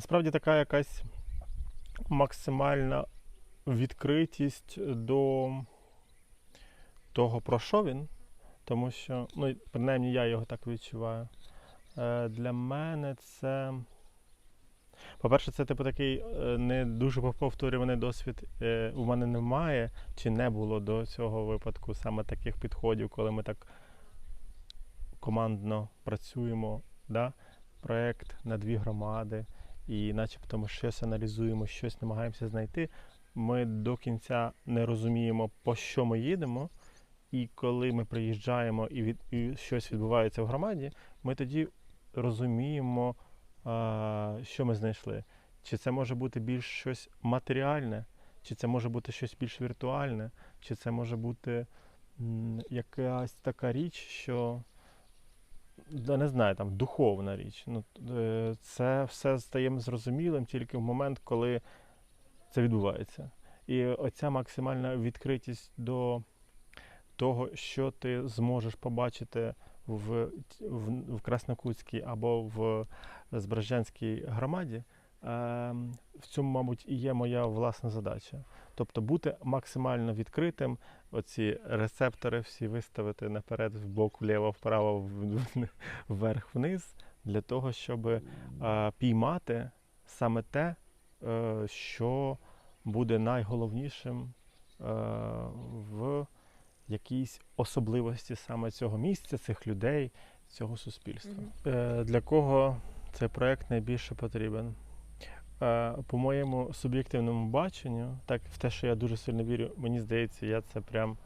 Насправді така якась максимальна відкритість до того, про що він. Тому що, ну, принаймні я його так відчуваю. Е, Для мене це. По-перше, це типу такий е, не дуже повторюваний досвід е, у мене немає, чи не було до цього випадку саме таких підходів, коли ми так командно працюємо. Да? Проєкт на дві громади, і начебто ми щось аналізуємо, щось намагаємося знайти. Ми до кінця не розуміємо, по що ми їдемо. І коли ми приїжджаємо і, від, і щось відбувається в громаді, ми тоді розуміємо, а, що ми знайшли. Чи це може бути більш щось матеріальне, чи це може бути щось більш віртуальне, чи це може бути м, якась така річ, що да, не знаю, там духовна річ. Ну, е, це все стає зрозумілим тільки в момент, коли це відбувається. І оця максимальна відкритість до того, що ти зможеш побачити в, в, в Краснокутській або в Збражанській громаді, е, в цьому, мабуть, і є моя власна задача. Тобто бути максимально відкритим, оці рецептори всі виставити наперед, в бок, вліво, вправо, вверх, вниз, для того, щоб е, піймати саме те, е, що буде найголовнішим е, в якійсь особливості саме цього місця, цих людей, цього суспільства. Для кого цей проект найбільше потрібен? Е, По моєму суб'єктивному баченню, так в те, що я дуже сильно вірю, мені здається, я це прям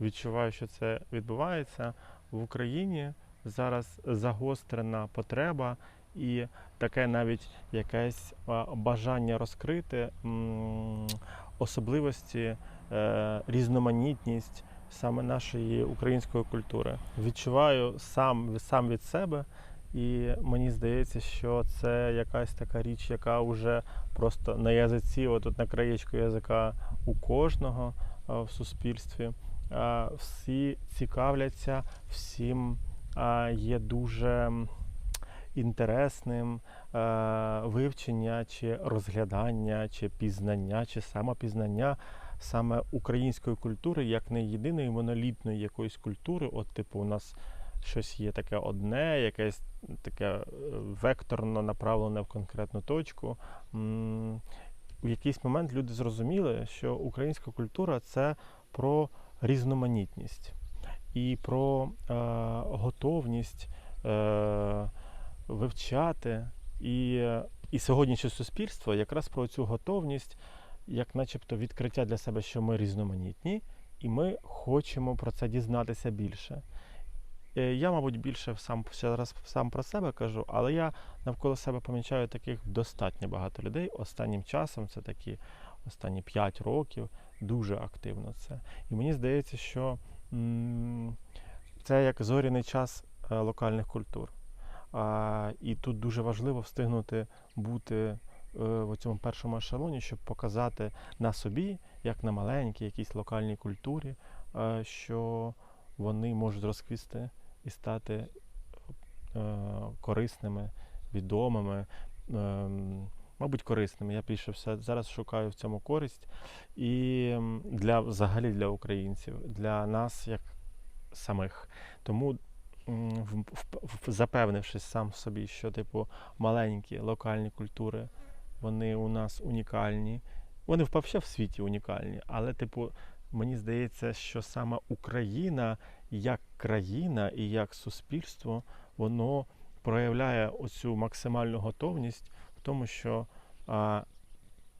відчуваю, що це відбувається в Україні. Зараз загострена потреба і таке навіть якесь бажання розкрити особливості, е, різноманітність саме нашої української культури. Відчуваю сам, сам від себе, і мені здається, що це якась така річ, яка вже просто на язиці, отут на краєчку язика у кожного в суспільстві. Всі цікавляться, всім є дуже інтересним вивчення чи розглядання, чи пізнання, чи самопізнання саме української культури як не єдиної монолітної якоїсь культури. От, типу, у нас щось є таке одне, якесь таке е, векторно направлене в конкретну точку. В якийсь момент люди зрозуміли, що українська культура це про різноманітність і про е, готовність е, вивчати. І, і сьогоднішнє суспільство якраз про цю готовність, як начебто відкриття для себе, що ми різноманітні, і ми хочемо про це дізнатися більше. Е, Я, мабуть, більше сам зараз сам про себе кажу, але я навколо себе помічаю таких достатньо багато людей. Останнім часом це такі останні 5 років, дуже активно це. І мені здається, що це як зоряний час е, локальних культур. І тут дуже важливо встигнути бути е, в цьому першому ешелоні, щоб показати на собі, як на маленькій якійсь локальній культурі, що вони можуть розквісти і стати е, корисними, відомими, ем, мабуть, корисними. Я більше все зараз шукаю в цьому користь. І для взагалі для українців, для нас як самих. Тому запевнившись сам в собі, що типу маленькі локальні культури, вони у нас унікальні. Вони взагалі в світі унікальні, але, типу, мені здається, що саме Україна як країна і як суспільство, воно проявляє оцю максимальну готовність в тому, що а,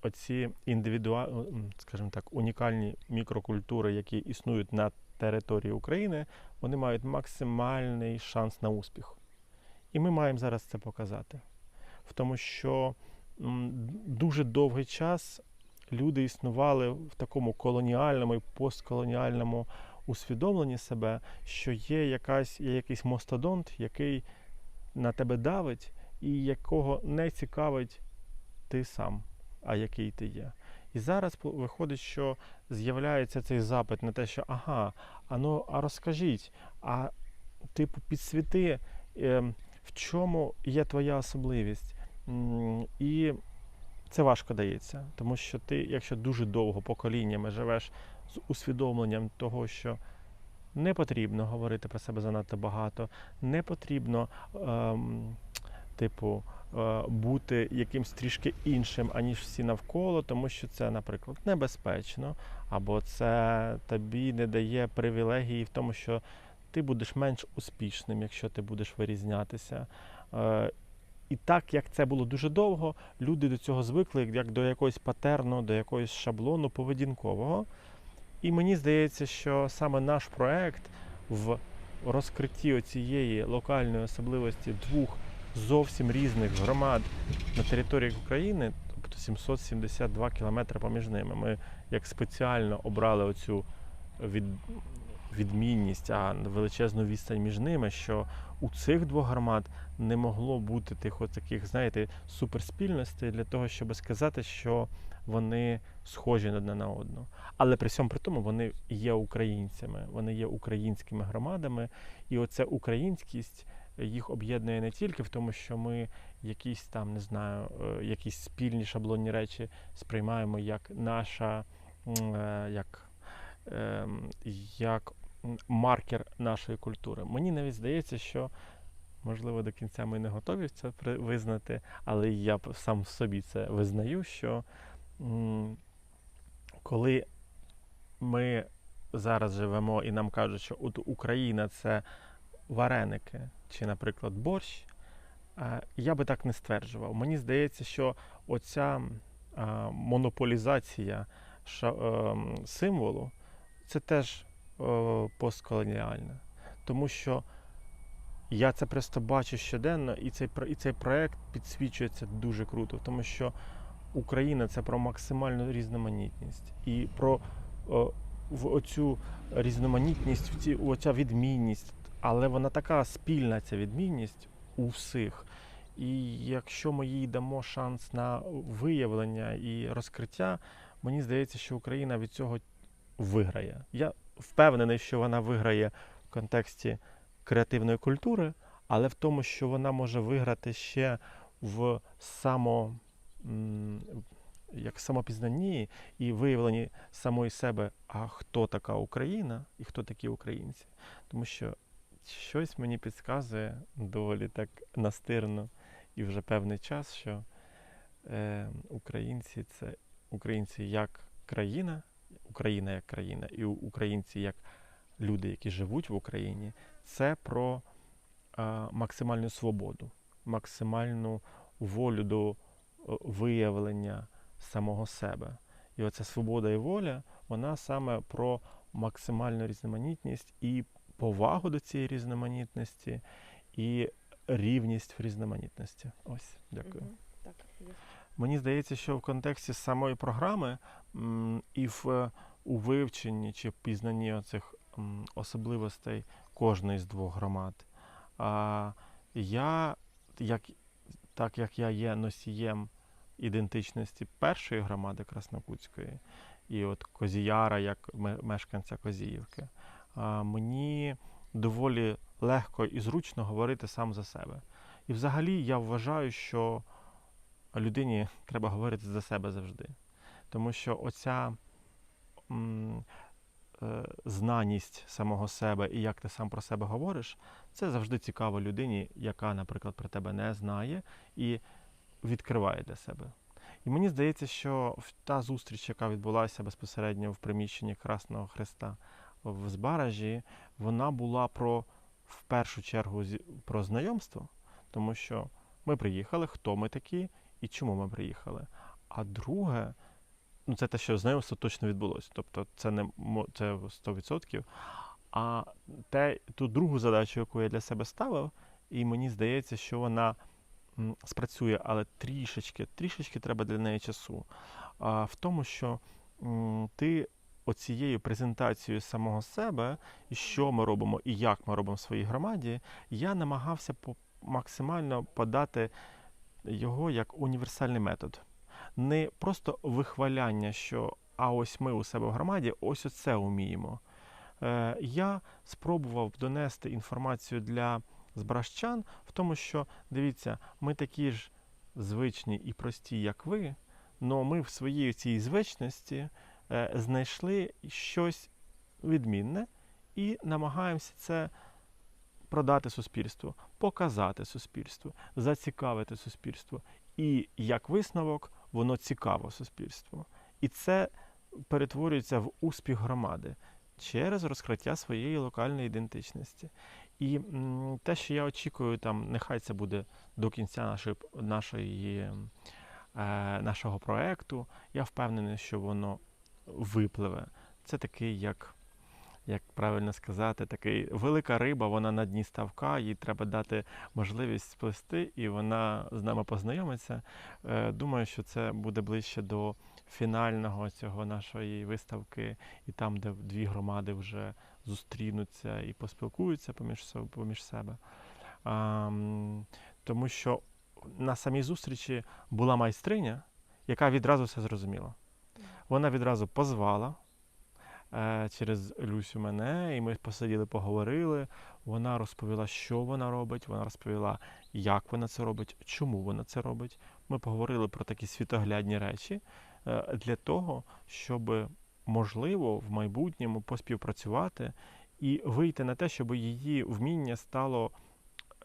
оці індивідуа... м, скажімо так, унікальні мікрокультури, які існують на території України, вони мають максимальний шанс на успіх. І ми маємо зараз це показати. В тому, що дуже довгий час люди існували в такому колоніальному і постколоніальному усвідомленні себе, що є, якась, є якийсь мостодонт, який на тебе давить, і якого не цікавить ти сам, а який ти є. І зараз виходить, що з'являється цей запит на те, що ага, а ну а розкажіть, а типу підсвіти, е, в чому є твоя особливість, І це важко дається, тому що ти, якщо дуже довго поколіннями живеш з усвідомленням того, що не потрібно говорити про себе занадто багато, не потрібно, ем, типу, е, бути якимсь трішки іншим, аніж всі навколо, тому що це, наприклад, небезпечно, або це тобі не дає привілегії в тому, що ти будеш менш успішним, якщо ти будеш вирізнятися. Е, і так як це було дуже довго, люди до цього звикли як до якогось патерну, до якогось шаблону поведінкового. І мені здається, що саме наш проект в розкритті цієї локальної особливості двох зовсім різних громад на території України, тобто 772 кілометри поміж ними. Ми як спеціально обрали оцю від, відмінність, а величезну відстань між ними, що у цих двох громад не могло бути тих от таких, знаєте, суперспільностей для того, щоб сказати, що вони схожі одне на одну. Але при всьому при тому вони є українцями, вони є українськими громадами, і оця українськість їх об'єднує не тільки в тому, що ми якісь там, не знаю, е, якісь спільні шаблонні речі сприймаємо як наша, е, як, ем, як маркер нашої культури. Мені навіть здається, що можливо до кінця ми не готові це визнати, але я сам собі це визнаю, що коли ми зараз живемо і нам кажуть, що от Україна це вареники чи, наприклад, борщ, е, я би так не стверджував. Мені здається, що оця е, монополізація ем, символу це теж е, постколоніальне. Тому що я це просто бачу щоденно, і цей, і цей проект підсвічується дуже круто, тому що Україна це про максимальну різноманітність і про о, в оцю різноманітність, в ці, оця відмінність, але вона така спільна, ця відмінність у всіх. І якщо ми їй дамо шанс на виявлення і розкриття, мені здається, що Україна від цього виграє. Я впевнений, що вона виграє в контексті креативної культури, але в тому, що вона може виграти ще в само, як самопізнанні і виявленні самої себе, а хто така Україна і хто такі українці. Тому що щось мені підказує доволі так настирно і вже певний час, що е, українці це українці як країна, Україна як країна, і українці як люди, які живуть в Україні, це про е, максимальну свободу, максимальну волю до виявлення самого себе. І оця свобода і воля, вона саме про максимальну різноманітність і повагу до цієї різноманітності, і рівність в різноманітності. Ось, дякую. Мгм. Так, є. Мені здається, що в контексті самої програми м, і в, у вивченні чи пізнанні оцих особливостей кожної з двох громад, а, я, як, так як я є носієм ідентичності першої громади Краснокутської, і от Козіяра як мешканця Козіївки, мені доволі легко і зручно говорити сам за себе. І взагалі я вважаю, що людині треба говорити за себе завжди. Тому що оця м, е, знаність самого себе і як ти сам про себе говориш, це завжди цікаво людині, яка, наприклад, про тебе не знає і відкриває для себе. І мені здається, що та зустріч, яка відбулася безпосередньо в приміщенні Красного Христа в Збаражі, вона була про в першу чергу про знайомство, тому що ми приїхали, хто ми такі і чому ми приїхали. А друге, ну це те, що знайомство точно відбулося. Тобто це не це 100%. А те, ту другу задачу, яку я для себе ставив, і мені здається, що вона спрацює, але трішечки, трішечки треба для неї часу. А, в тому, що ти оцією презентацією самого себе, що ми робимо, і як ми робимо в своїй громаді, я намагався максимально подати його як універсальний метод. Не просто вихваляння, що а ось ми у себе в громаді, ось оце вміємо. Е, я спробував донести інформацію для збражчан в тому, що дивіться, ми такі ж звичні і прості, як ви, але ми в своїй цій звичності е, знайшли щось відмінне і намагаємося це продати суспільству, показати суспільству, зацікавити суспільство. І як висновок, воно цікаво суспільству. І це перетворюється в успіх громади через розкриття своєї локальної ідентичності. І те, що я очікую, там, нехай це буде до кінця нашої, нашої, е, нашого проекту, я впевнений, що воно випливе. Це такий, як, як правильно сказати, такий велика риба, вона на дні ставка, їй треба дати можливість сплести, і вона з нами познайомиться. Е, Думаю, що це буде ближче до фінального цього нашої виставки, і там, де дві громади вже зустрінуться і поспілкуються поміж, поміж себе. А, тому що на самій зустрічі була майстриня, яка відразу все зрозуміла. Вона відразу позвала е, через Люсю мене, і ми посиділи, поговорили. Вона розповіла, що вона робить, вона розповіла, як вона це робить, чому вона це робить. Ми поговорили про такі світоглядні речі е, для того, щоб можливо в майбутньому поспівпрацювати і вийти на те, щоб її вміння стало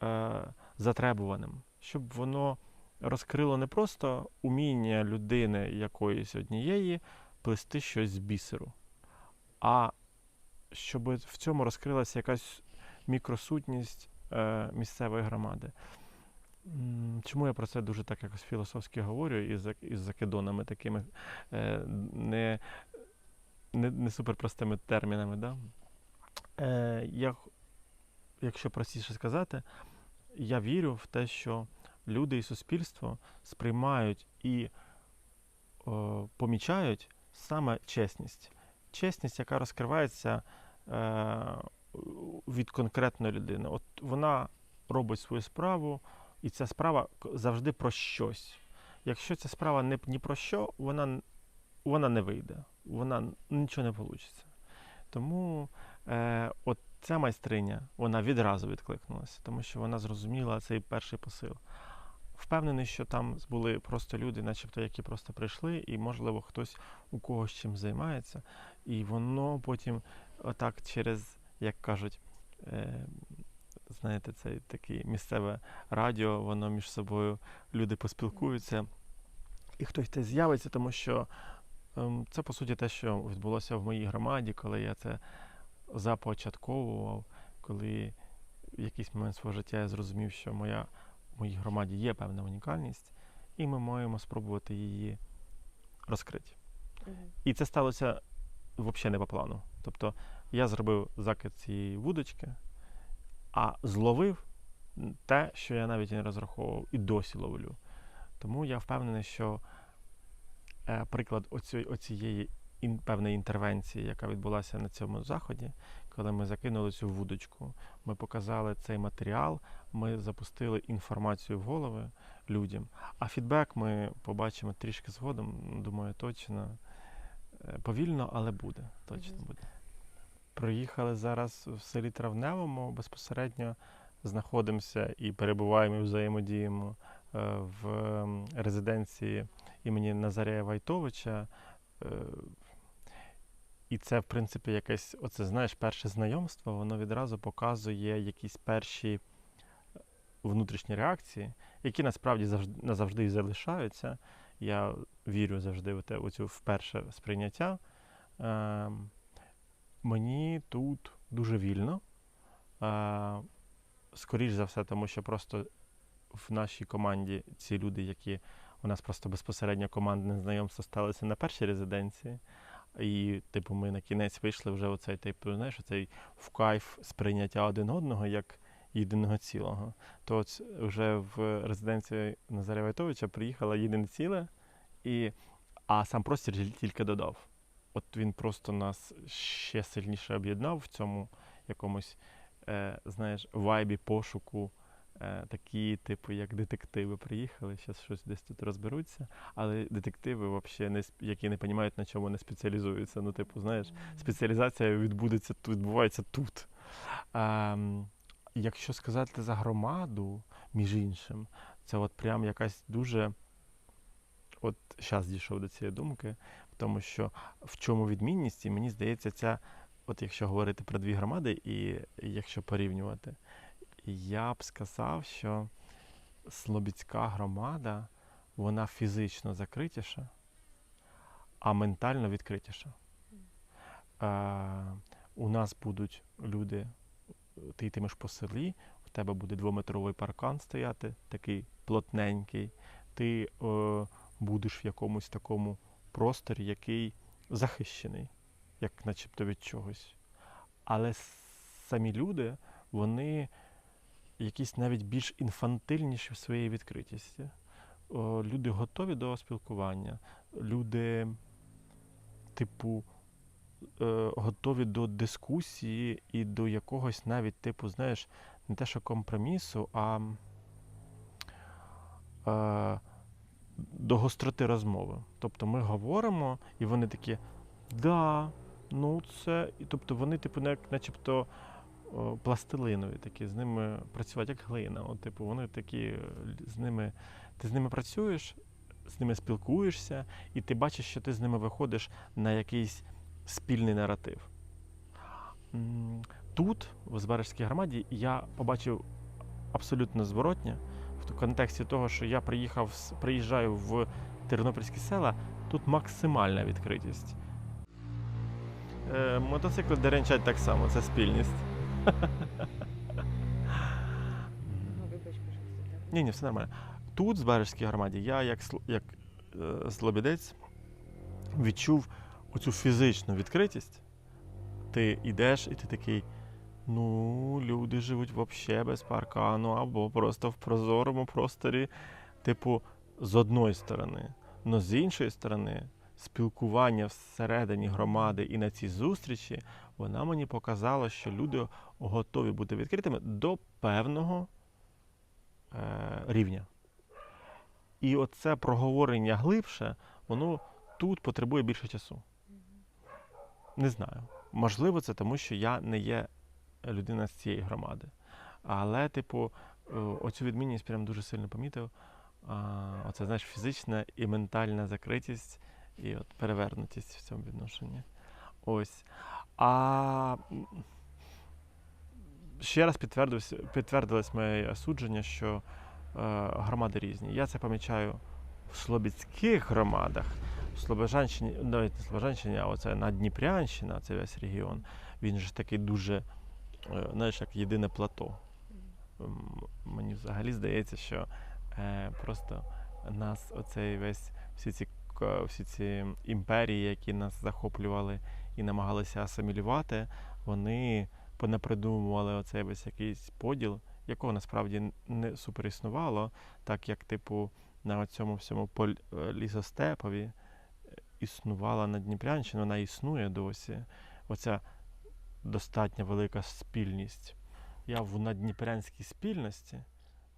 е, затребуваним, щоб воно розкрило не просто уміння людини якоїсь однієї плести щось з бісеру, а щоб в цьому розкрилася якась мікросутність е, місцевої громади. Чому я про це дуже так якось філософськи говорю із, із закидонами такими е, не, не, не суперпростими термінами? Да? Е, я, якщо простіше сказати, я вірю в те, що люди і суспільство сприймають і о, помічають саме чесність. Чесність, яка розкривається е, від конкретної людини. От вона робить свою справу, і ця справа завжди про щось. Якщо ця справа не ні про що, вона, вона не вийде, вона нічого не вийде. Тому е, от ця майстриня вона відразу відкликнулася, тому що вона зрозуміла цей перший посил. Впевнений, що там були просто люди, начебто, які просто прийшли, і, можливо, хтось у когось чим займається, і воно потім, отак, через, як кажуть, е, знаєте, це таке місцеве радіо, воно між собою люди поспілкуються, і хтось те з'явиться, тому що це, по суті, те, що відбулося в моїй громаді, коли я це започатковував, коли в якийсь момент свого життя я зрозумів, що моя, в моїй громаді є певна унікальність, і ми маємо спробувати її розкрити. І це сталося взагалі не по плану. Тобто я зробив закид цієї вудочки, а зловив те, що я навіть не розраховував, і досі ловлю. Тому я впевнений, що приклад оці, оцієї ін, певної інтервенції, яка відбулася на цьому заході, коли ми закинули цю вудочку, ми показали цей матеріал, ми запустили інформацію в голови людям. А фідбек ми побачимо трішки згодом, думаю, точно. Е, Повільно, але буде. Точно буде. Приїхали зараз в селі Травневому, безпосередньо знаходимося і перебуваємо і взаємодіємо е, в резиденції імені Назарія Вайтовича. Е, І це, в принципі, якесь, оце, знаєш, перше знайомство, воно відразу показує якісь перші е, внутрішні реакції, які насправді завжди, назавжди і залишаються. Я вірю завжди в те, у цю вперше сприйняття. Ем, мені тут дуже вільно. Е, скоріш за все, тому що просто в нашій команді ці люди, які у нас просто безпосередньо командне знайомство сталося на першій резиденції. І, типу, ми на кінець вийшли вже оцей, типу, знаєш, оцей в кайф сприйняття один одного як єдиного цілого. То от вже в резиденції Назаря Вайтовича приїхала єдине ціле, і, а сам простір тільки додав. От він просто нас ще сильніше об'єднав в цьому якомусь, е, знаєш, вайбі пошуку. Е, такі, типу, як детективи приїхали, зараз щось десь тут розберуться, але детективи, взагалі, не, які не розуміють, на чому вони спеціалізуються. Ну, типу, знаєш, спеціалізація відбудеться тут, відбувається тут. Ем, якщо сказати за громаду, між іншим, Це от прям якась дуже. От зараз дійшов до цієї думки, тому що в чому відмінність, і мені здається, ця, от якщо говорити про дві громади, і якщо порівнювати, я б сказав, що Слобідська громада, вона фізично закритіша, а ментально відкритіша. Е, у нас будуть люди, ти йтимеш по селі, в тебе буде двометровий паркан стояти, такий плотненький. Ти е, будеш в якомусь такому просторі, який захищений, як начебто від чогось. Але самі люди, вони якісь навіть більш інфантильніші в своїй відкритості. О, люди готові до спілкування, люди, типу, е, готові до дискусії і до якогось навіть, типу, знаєш, не те, що компромісу, а е, до гостроти розмови. Тобто ми говоримо, і вони такі, да, ну це. І, тобто вони, типу, начебто пластилинові такі, з ними працювати як глина. От, типу, вони такі, е, з ними, ти з ними працюєш, з ними спілкуєшся, і ти бачиш, що ти з ними виходиш на якийсь спільний наратив. Тут, в Збережській громаді, я побачив абсолютно зворотнє, в контексті того, що я приїхав, приїжджаю в тернопільські села, тут максимальна відкритість. Е, мотоцикли деренчать так само, це спільність. Ну. Ні, ні, все нормально. Тут, в Збережській громаді, я як, як е, слобідець відчув оцю фізичну відкритість. Ти йдеш і ти такий. Ну, люди живуть взагалі без паркану або просто в прозорому просторі, типу, з одної сторони. Но з іншої сторони, спілкування всередині громади і на цій зустрічі, вона мені показала, що люди готові бути відкритими до певного е, рівня. І оце проговорення глибше, воно тут потребує більше часу. Не знаю. Можливо, це тому, що я не є людина з цієї громади. Але, типу, е, оцю відмінність прям дуже сильно помітив. Оце, знаєш, фізична і ментальна закритість і от перевернутість в цьому відношенні. Ось. А ще раз підтвердилось, моє судження, що е, громади різні. Я це помічаю в Слобідських громадах, в Слобожанщині, навіть не Слобожанщині, а оце Надніпрянщина, це весь регіон. Він же такий дуже, е, знаєш, як єдине плато. Мені взагалі здається, що е, просто нас оцей весь всі ці, всі ці імперії, які нас захоплювали і намагалися асимілювати, вони понапридумували оцей весь якийсь поділ, якого насправді не суперіснувало, так як, типу, на цьому всьому е, лісостепові е, існувала Надніпрянщина, вона існує досі. Оця достатньо велика спільність. Я в надніпрянській спільності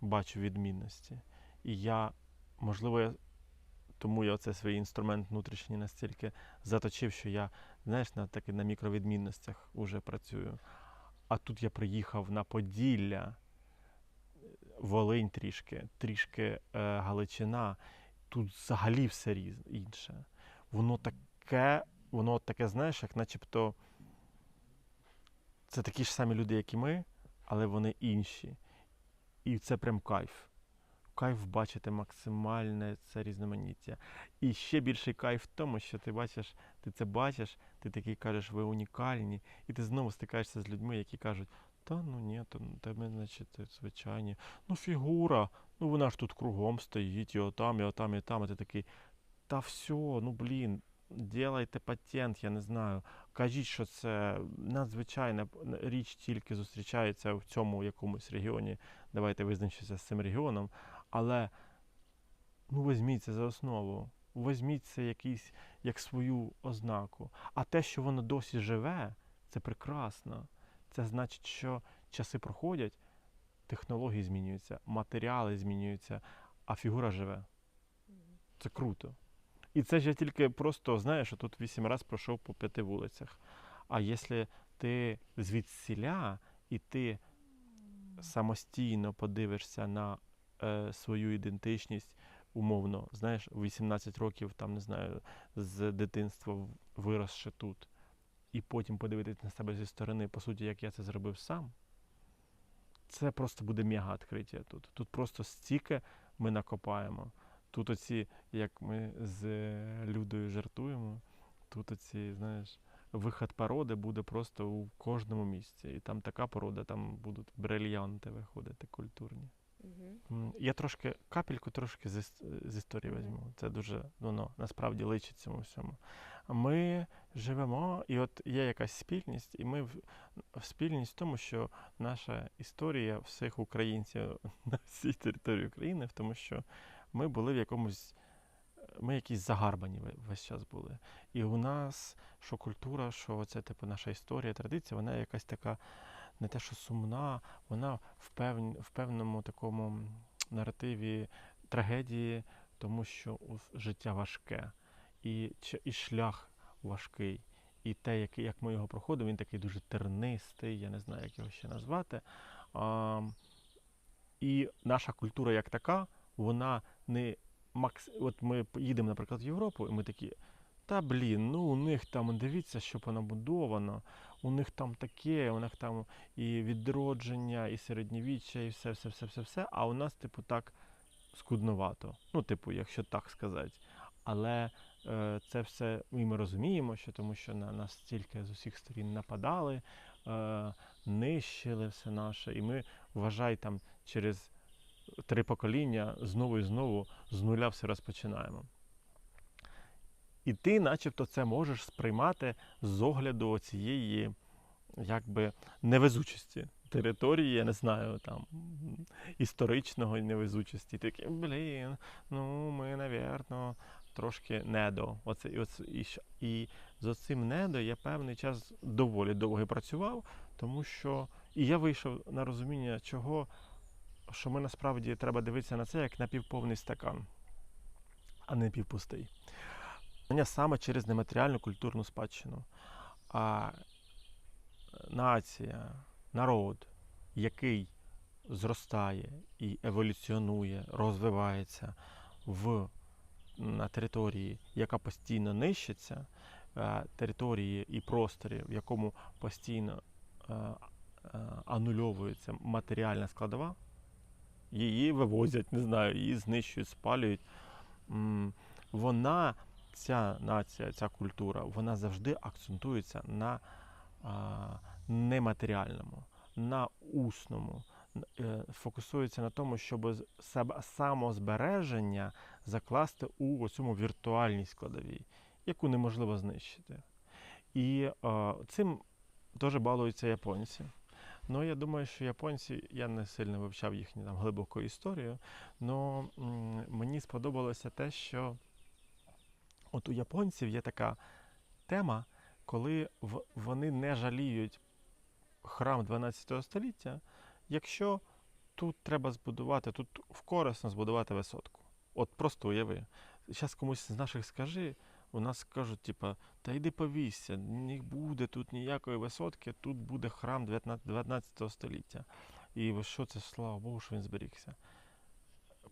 бачу відмінності. І я, можливо, я, тому я оце свій інструмент внутрішній настільки заточив, що я, знаєш, на таки на мікровідмінностях уже працюю. А тут я приїхав на Поділля, Волинь трішки, трішки е, Галичина. Тут взагалі все різ, інше. Воно таке, воно таке, знаєш, як начебто це такі ж самі люди, як і ми, але вони інші. І це прям кайф. Кайф бачити максимальне це різноманіття. І ще більший кайф в тому, що ти бачиш, ти це бачиш, ти такий кажеш, ви унікальні, і ти знову стикаєшся з людьми, які кажуть, та ну ні, то ми, значить, звичайні. Ну, фігура, ну вона ж тут кругом стоїть, і отам, і отам, і там. І ти такий, та все, ну блін, ділайте патент, я не знаю. Кажіть, що це надзвичайна річ тільки зустрічається в цьому якомусь регіоні. Давайте визначимося з цим регіоном. Але ну візьміть це за основу. Візьміть це якийсь, як свою ознаку. А те, що воно досі живе, це прекрасно. Це значить, що часи проходять, технології змінюються, матеріали змінюються, а фігура живе. Це круто. І це ж я тільки просто, знаєш, тут вісім разів пройшов по п'яти вулицях. А якщо ти звідсіля і ти самостійно подивишся на е, свою ідентичність умовно, знаєш, 18 років, там, не знаю, з дитинства виросши тут, і потім подивитися на себе зі сторони, по суті, як я це зробив сам, це просто буде мега відкриття тут. Тут просто стільки ми накопаємо. Тут оці, як ми з Людою жартуємо, тут оці, знаєш, виход породи буде просто у кожному місці. І там така порода, там будуть брильянти виходити культурні. Угу. Я трошки капельку трошки з, з історії візьму. Це дуже воно насправді личить цьому всьому. Ми живемо, і от є якась спільність, і ми в, в спільність в тому, що наша історія всіх українців на всій території України, в тому, що ми були в якомусь. Ми якісь загарбані ве- весь час були. І у нас, що культура, що це типу наша історія, традиція, вона якась така не те, що сумна, вона в, певн, в певному такому наративі трагедії, тому що життя важке, і, і шлях важкий. І те, який, як ми його проходимо, він такий дуже тернистий, я не знаю, як його ще назвати. А, і наша культура як така, вона не макс... От ми їдемо, наприклад, в Європу, і ми такі. Та блін, ну у них там дивіться, що понабудовано, у них там таке, у них там і відродження, і середньовіччя, і все, все, все, все, все. А у нас, типу, так скудновато. Ну, типу, якщо так сказати. Але е, це все ми розуміємо, що тому що на нас стільки з усіх сторін нападали, е, нищили все наше, і ми, вважай, там через три покоління знову і знову з нуля все розпочинаємо. І ти, начебто, це можеш сприймати з огляду цієї якби невезучості території, я не знаю, там історичного невезучості. Такі, блін, ну ми, навірно, трошки недо. Оце, і, оце, і, і з цим недо я певний час доволі довго працював, тому що і я вийшов на розуміння, чого, що ми насправді треба дивитися на це як на півповний стакан, а не півпустий. Саме через нематеріальну культурну спадщину. А нація, народ, який зростає і еволюціонує, розвивається в, на території, яка постійно нищиться, е, території і просторі, в якому постійно е, е, анульовується матеріальна складова, її вивозять, не знаю, її знищують, спалюють. Вона, ця нація, ця культура, вона завжди акцентується на нематеріальному, на усному, е, фокусується на тому, щоб себе- самозбереження закласти у цьому віртуальній складовій, яку неможливо знищити. І цим дуже балуються японці. Ну, я думаю, що японці, я не сильно вивчав їхню там глибоку історію, але мені сподобалося те, що от у японців є така тема, коли вони не жаліють храм 12 століття, якщо тут треба збудувати, тут корисно збудувати висотку. От просто уяви. Зараз комусь з наших скажи, у нас кажуть, типа, та йди повісся, не буде тут ніякої висотки, тут буде храм 12 століття. І що це, слава Богу, що він зберігся.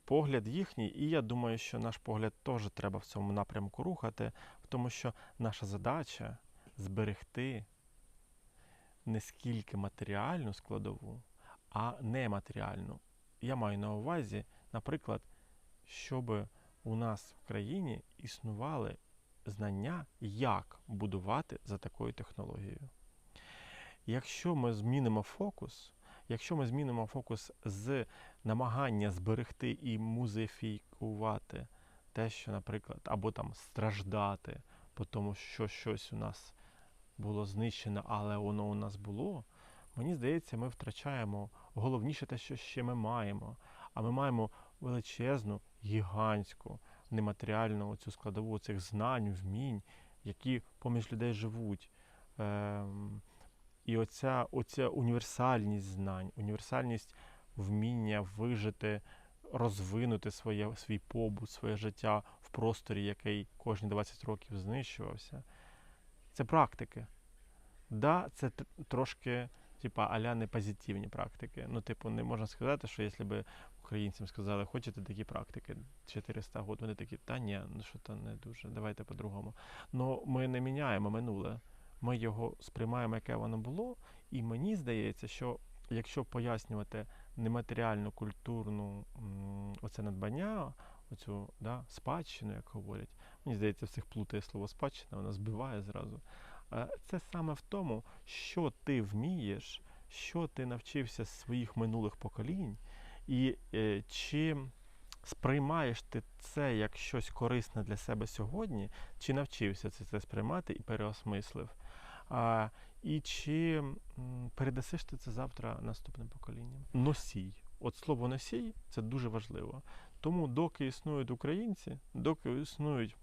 Погляд їхній, і я думаю, що наш погляд теж треба в цьому напрямку рухати, тому що наша задача зберегти не скільки матеріальну складову, а нематеріальну. Я маю на увазі, наприклад, щоб у нас в країні існували знання, як будувати за такою технологією. Якщо ми змінимо фокус, якщо ми змінимо фокус з намагання зберегти і музифікувати те, що, наприклад, або там страждати по тому, що щось у нас було знищено, але воно у нас було, мені здається, ми втрачаємо головніше те, що ще ми маємо. А ми маємо величезну, гігантську, нематеріальну цю складову цих знань, вмінь, які поміж людей живуть. Ем, і оця, оця універсальність знань, універсальність вміння вижити, розвинути своє, свій побут, своє життя в просторі, який кожні 20 років знищувався. Це практики. Да, це трошки типа аля не позитивні практики. Ну, типу, не можна сказати, що якщо б українцям сказали, хочете такі практики 400 років, вони такі, та ні, ну що то не дуже, давайте по-другому. Ну, ми не міняємо минуле. Ми його сприймаємо, яке воно було, і мені здається, що якщо пояснювати нематеріальну культурну оце надбання, оцю да, спадщину, як говорять, мені здається, всіх плутає слово спадщина, вона збиває зразу. Це саме в тому, що ти вмієш, що ти навчився з своїх минулих поколінь, і е, чи сприймаєш ти це як щось корисне для себе сьогодні, чи навчився це, це сприймати і переосмислив. А, і чи передасиш ти це завтра наступним поколінням? Носій. От слово носій це дуже важливо. Тому, доки існують українці, доки існують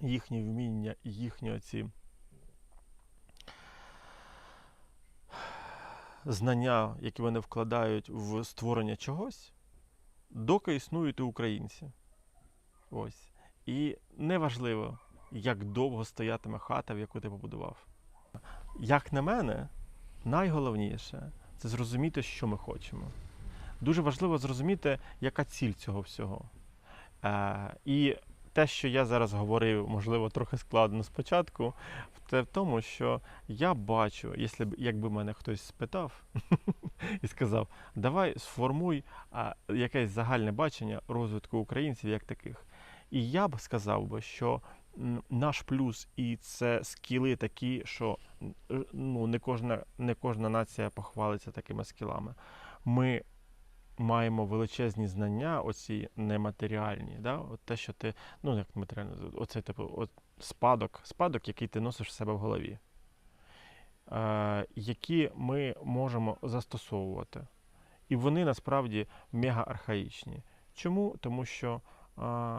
їхні вміння і їхні оці знання, які вони вкладають в створення чогось, доки існують і українці. Ось. І неважливо, як довго стоятиме хата, в яку ти побудував. Як на мене, найголовніше це зрозуміти, що ми хочемо. Дуже важливо зрозуміти, яка ціль цього всього. Е, і те, що я зараз говорив, можливо, трохи складно спочатку, це в тому, що я бачу, якщо б якби мене хтось спитав і сказав, давай сформуй якесь загальне бачення розвитку українців як таких. І я б сказав би, що наш плюс і це скіли такі, що е, ну, не, кожна, не кожна нація похвалиться такими скілами. Ми маємо величезні знання, оці нематеріальні, да? от те, що ти, ну як матеріально, оце типу от спадок, спадок, який ти носиш в себе в голові, е, які ми можемо застосовувати. І вони насправді мега архаїчні. Чому? Тому що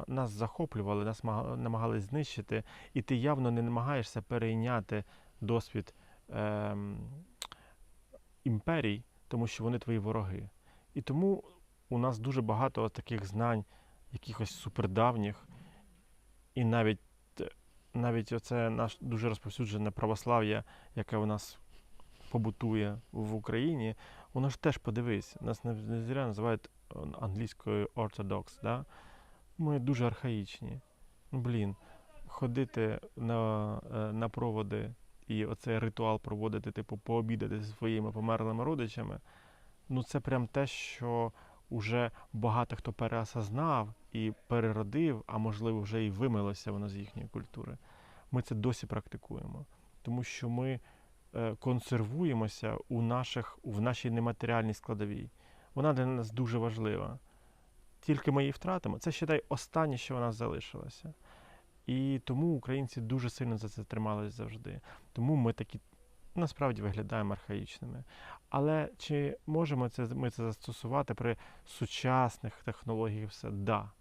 нас захоплювали, нас мага- намагались знищити, і ти явно не намагаєшся перейняти досвід е, імперій, тому що вони твої вороги. І тому у нас дуже багато таких знань, якихось супердавніх, і навіть, навіть оце наш дуже розповсюджене православ'я, яке у нас побутує в Україні, воно ж теж подивись, нас не, зря називають англійською orthodox, да? Ми дуже архаїчні. Блін, ходити на, е, на проводи і оцей ритуал проводити, типу, пообідати зі своїми померлими родичами. Ну, це прям те, що вже багато хто переосознав і переродив, а можливо, вже і вимилося воно з їхньої культури. Ми це досі практикуємо, тому що ми е, консервуємося у наших, в нашій нематеріальній складовій. Вона для нас дуже важлива. Тільки ми її втратимо. Це ще дай останнє, що у нас залишилося. І тому українці дуже сильно за це тримались завжди. Тому ми такі насправді виглядаємо архаїчними. Але чи можемо це, ми це застосувати при сучасних технологіях? Все? Да.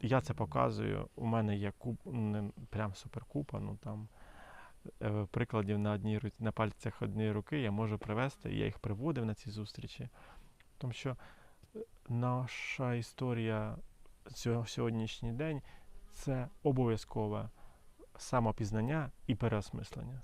Я це показую. У мене є куп, не прям суперкупа, ну там е, прикладів на одній ру- на пальцях однієї руки я можу привести, і я їх приводив на ці зустрічі. Тому що наша історія сьогоднішній день це обов'язкове самопізнання і переосмислення.